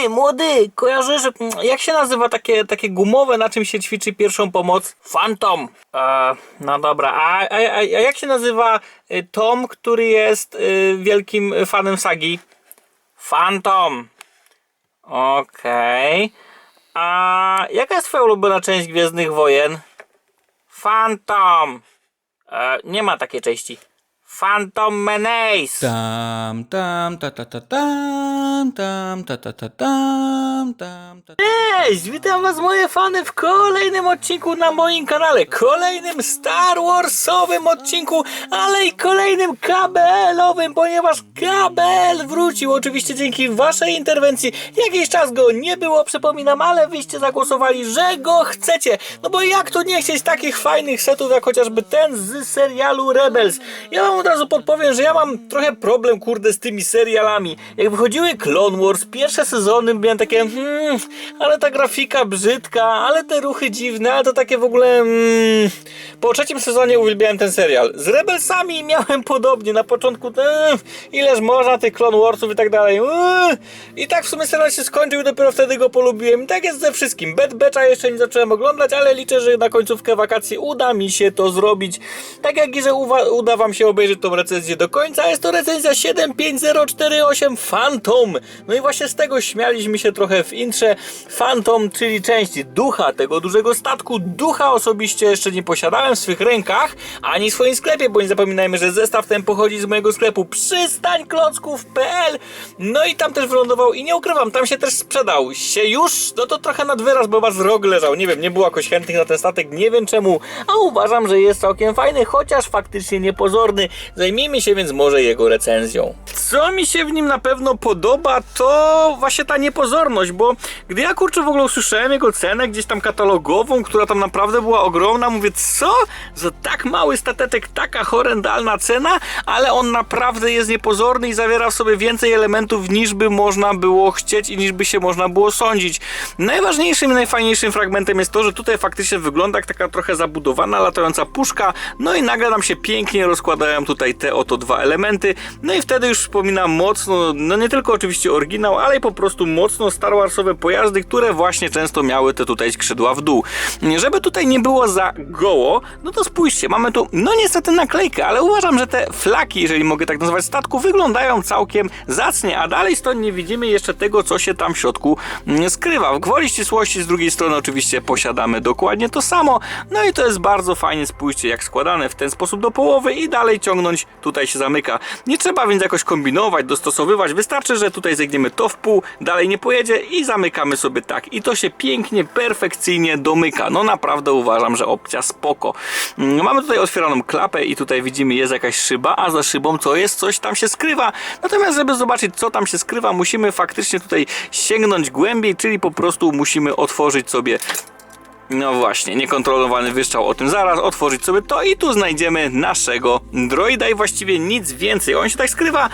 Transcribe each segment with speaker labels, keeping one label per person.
Speaker 1: Ty, młody, kojarzysz, mm, jak się nazywa takie, takie gumowe, na czym się ćwiczy pierwszą pomoc? Phantom. E, no dobra, a, a, a, jak się nazywa y, Tom, który jest y, wielkim fanem sagi? Phantom. Okej. A jaka jest twoja ulubiona część Gwiezdnych Wojen? Phantom. E, nie ma takiej części. Phantom Menace.
Speaker 2: Tam, tam, ta, ta, ta, tam, tam, ta, ta, ta, tam, tam, ta, ta.
Speaker 1: Cześć, witam was moje fany w kolejnym odcinku na moim kanale, kolejnym Star Warsowym odcinku, ale i kolejnym KBL-owym, ponieważ KBL wrócił oczywiście dzięki waszej interwencji. Jakiś czas go nie było, przypominam, ale wyście zagłosowali, że go chcecie. No bo jak to nie chcieć takich fajnych setów jak chociażby ten z serialu Rebels. Ja wam od razu podpowiem, że ja mam trochę problem kurde z tymi serialami. Jak wychodziły Clone Wars, pierwsze sezony miałem takie hmm, ale ta grafika brzydka, ale te ruchy dziwne, ale to takie w ogóle mm. Po trzecim sezonie uwielbiałem ten serial. Z Rebelsami miałem podobnie, na początku mm, ileż można tych Clone Warsów i tak dalej. Mm. I tak w sumie serial się skończył i dopiero wtedy go polubiłem. I tak jest ze wszystkim. Bad Batcha jeszcze nie zacząłem oglądać, ale liczę, że na końcówkę wakacji uda mi się to zrobić. Tak jak i że uda wam się obejrzeć tą recenzję do końca. Jest to recenzja 75048 Phantom. No i właśnie z tego śmialiśmy się trochę w intrze. Phantom, czyli część ducha tego dużego statku. Ducha osobiście jeszcze nie posiadałem w swych rękach, ani w swoim sklepie, bo nie zapominajmy, że zestaw ten pochodzi z mojego sklepu przystańklocków.pl No i tam też wylądował i nie ukrywam, tam się też sprzedał. Się już, no to trochę nad wyraz, bo was rok leżał. Nie wiem, nie było jakoś chętnych na ten statek, nie wiem czemu, a uważam, że jest całkiem fajny, chociaż faktycznie niepozorny. Zajmijmy się więc może jego recenzją. Co mi się w nim na pewno podoba, to właśnie ta niepozorność, bo gdy ja kurczę w ogóle usłyszałem jego cenę gdzieś tam katalogową, która tam naprawdę była ogromna, mówię, co? Za tak mały stateczek taka horrendalna cena, ale on naprawdę jest niepozorny i zawiera w sobie więcej elementów niż by można było chcieć i niż by się można było sądzić. Najważniejszym i najfajniejszym fragmentem jest to, że tutaj faktycznie wygląda jak taka trochę zabudowana latająca puszka, no i nagle nam się pięknie rozkładają tutaj te oto dwa elementy, no i wtedy już przypomina mocno, no nie tylko oczywiście oryginał, ale i po prostu mocno Star Warsowe pojazdy, które właśnie często miały te tutaj skrzydła w dół. Żeby tutaj nie było za goło, no to spójrzcie, mamy tu, no niestety naklejkę, ale uważam, że te flaki, jeżeli mogę tak nazwać statku, wyglądają całkiem zacnie, a dalej stąd nie widzimy jeszcze tego, co się tam w środku mm, skrywa. W gwoli ścisłości z drugiej strony oczywiście posiadamy dokładnie to samo, no i to jest bardzo fajnie, spójrzcie, jak składane w ten sposób do połowy i dalej tutaj się zamyka. Nie trzeba więc jakoś kombinować, dostosowywać, wystarczy, że tutaj zegniemy to w pół, dalej nie pojedzie i zamykamy sobie tak. I to się pięknie, perfekcyjnie domyka. No naprawdę uważam, że opcja spoko. Mm, Mamy tutaj otwieraną klapę i tutaj widzimy jest jakaś szyba, a za szybą co jest? Coś tam się skrywa. Natomiast żeby zobaczyć co tam się skrywa, musimy faktycznie tutaj sięgnąć głębiej, czyli po prostu musimy otworzyć sobie no właśnie, niekontrolowany wyszczał o tym zaraz, otworzyć sobie to i tu znajdziemy naszego droida i właściwie nic więcej. On się tak skrywa,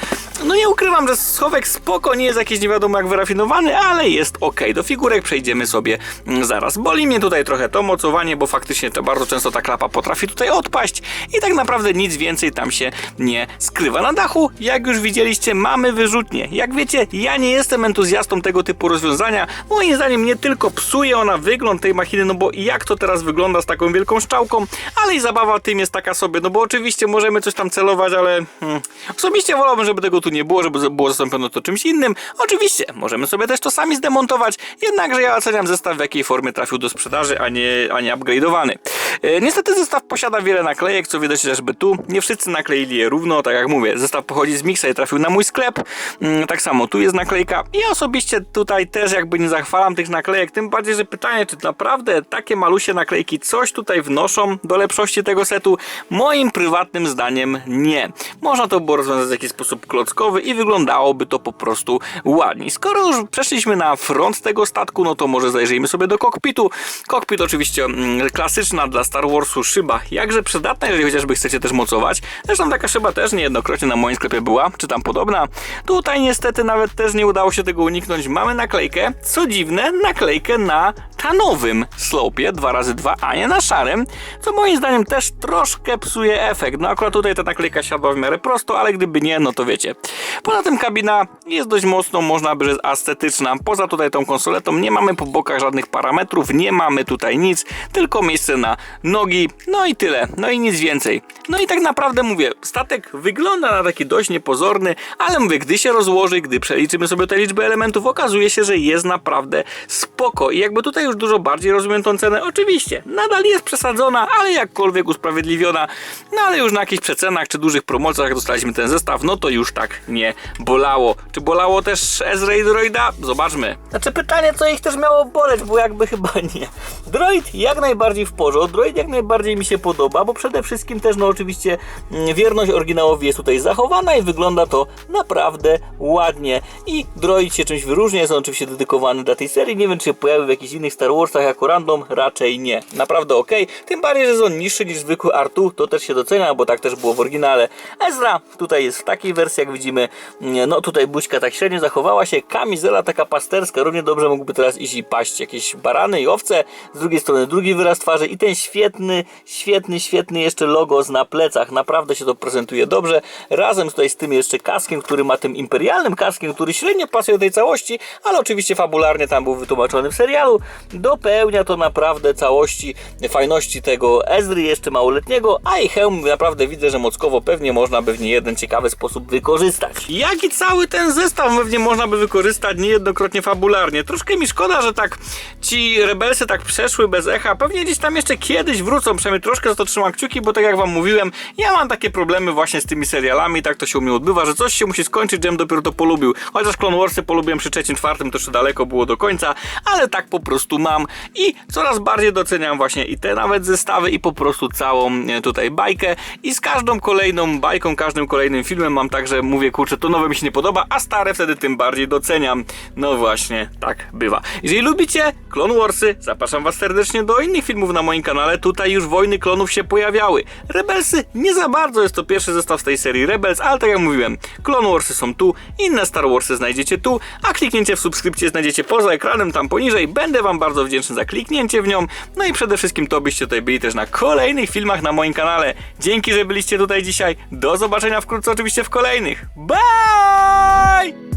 Speaker 1: no nie ukrywam, że schowek spoko, nie jest jakiś nie wiadomo jak wyrafinowany, ale jest ok. Do figurek przejdziemy sobie mm, zaraz. Boli mnie tutaj trochę to mocowanie, bo faktycznie to bardzo często ta klapa potrafi tutaj odpaść i tak naprawdę nic więcej tam się nie skrywa. Na dachu, jak już widzieliście, mamy wyrzutnię. Jak wiecie, ja nie jestem entuzjastą tego typu rozwiązania. Moim zdaniem nie tylko psuje ona wygląd tej machiny, no bo jak to teraz wygląda z taką wielką szczałką, ale i zabawa tym jest taka sobie, no bo oczywiście możemy coś tam celować, ale hmm, osobiście wolałbym, żeby tego tu nie było, żeby było zastąpione to czymś innym. Oczywiście, możemy sobie też to sami zdemontować, jednakże ja oceniam zestaw w jakiej formie trafił do sprzedaży, a nie, a nie upgrade'owany. E, niestety zestaw posiada wiele naklejek, co widać chociażby tu. Nie wszyscy nakleili je równo, tak jak mówię, zestaw pochodzi z Mixa i trafił na mój sklep. Mm, tak samo tu jest naklejka. Ja osobiście tutaj też jakby nie zachwalam tych naklejek, tym bardziej, że pytanie, czy naprawdę takie malusie naklejki coś tutaj wnoszą do lepszości tego setu? Moim prywatnym zdaniem nie. Można to było rozwiązać w jakiś sposób klockowy i wyglądałoby to po prostu ładniej. Skoro już przeszliśmy na front tego statku, no to może zajrzyjmy sobie do kokpitu. Kokpit oczywiście mm, klasyczna dla Star Warsu szyba jakże przydatna, jeżeli chociażby chcecie też mocować. Zresztą taka szyba też niejednokrotnie na moim sklepie była, czy tam podobna. Tutaj niestety nawet też nie udało się tego uniknąć. Mamy naklejkę, co dziwne, naklejkę na tanowym slopie 2x2, a nie na szarym, co moim zdaniem też troszkę psuje efekt. No akurat tutaj ta naklejka siadła w miarę prosto, ale gdyby nie, no to wiecie. Poza tym kabina jest dość mocno, można by rzec, estetyczna. Poza tutaj tą konsoletą nie mamy po bokach żadnych parametrów, nie mamy tutaj nic, tylko miejsce na nogi, no i tyle, no i nic więcej. No i tak naprawdę mówię, statek wygląda na taki dość niepozorny, ale mówię, gdy się rozłoży, gdy przeliczymy sobie te liczby elementów, okazuje się, że jest naprawdę spoko. I jakby tutaj już dużo bardziej rozumiem tą cenę, oczywiście, nadal jest przesadzona, ale jakkolwiek usprawiedliwiona, no ale już na jakichś przecenach czy dużych promocjach dostaliśmy ten zestaw, no to już tak nie bolało. Czy bolało też Ezra i Droida? Zobaczmy. Znaczy pytanie, co ich też miało boleć, bo jakby chyba nie. Droid jak najbardziej w porządku, Jak najbardziej mi się podoba, bo przede wszystkim też no oczywiście mm, wierność oryginałowi jest tutaj zachowana i wygląda to naprawdę ładnie. I Droid się czymś wyróżnia, jest on oczywiście dedykowany dla tej serii, nie wiem czy się pojawił w jakichś innych Star Warsach jako random, raczej nie. Naprawdę ok, tym bardziej, że jest on niższy niż zwykły R2, to też się docenia, bo tak też było w oryginale. Ezra tutaj jest w takiej wersji, jak widzimy, mm, no tutaj buźka tak średnio zachowała się, kamizela taka pasterska, równie dobrze mógłby teraz iść i paść jakieś barany i owce, z drugiej strony drugi wyraz twarzy i ten świetny, świetny, świetny jeszcze logos na plecach, naprawdę się to prezentuje dobrze, razem tutaj z tym jeszcze kaskiem, który ma tym imperialnym kaskiem, który średnio pasuje do tej całości, ale oczywiście fabularnie tam był wytłumaczony w serialu, dopełnia to naprawdę całości, fajności tego Ezry jeszcze małoletniego, a i hełm naprawdę widzę, że mockowo pewnie można by w nie jeden ciekawy sposób wykorzystać. Jak i cały ten zestaw pewnie można by wykorzystać niejednokrotnie fabularnie. Troszkę mi szkoda, że tak ci rebelsy tak przeszły bez echa. Pewnie gdzieś tam jeszcze kiedyś wrócą, przynajmniej troszkę za to trzymam kciuki, bo tak jak wam mówiłem, ja mam takie problemy właśnie z tymi serialami, tak to się u mnie odbywa, że coś się musi skończyć, żebym dopiero to polubił. Chociaż Clone Warsy polubiłem przy trzecim, czwartym, to jeszcze daleko było do końca, ale tak po prostu mam i coraz bardziej doceniam właśnie i te nawet zestawy i po prostu całą e, tutaj bajkę i z każdą kolejną bajką, każdym kolejnym filmem mam tak, że mówię, kurczę, to nowe mi się nie podoba, a stare wtedy tym bardziej doceniam. No właśnie, tak bywa. Jeżeli lubicie Clone Warsy, zapraszam was serdecznie do innych filmów na moim kanale. Tutaj już wojny klonów się pojawiały. Rebelsy nie za bardzo, jest to pierwszy zestaw z tej serii Rebels, ale tak jak mówiłem, Clone Warsy są tu, inne Star Warsy znajdziecie tu, a kliknięcie w subskrypcję znajdziecie poza ekranem, tam poniżej. Będę wam bardzo wdzięczny za kliknięcie w nią. No i przede wszystkim to byście tutaj byli też na kolejnych filmach na moim kanale. Dzięki, że byliście tutaj dzisiaj. Do zobaczenia wkrótce oczywiście w kolejnych. Bye!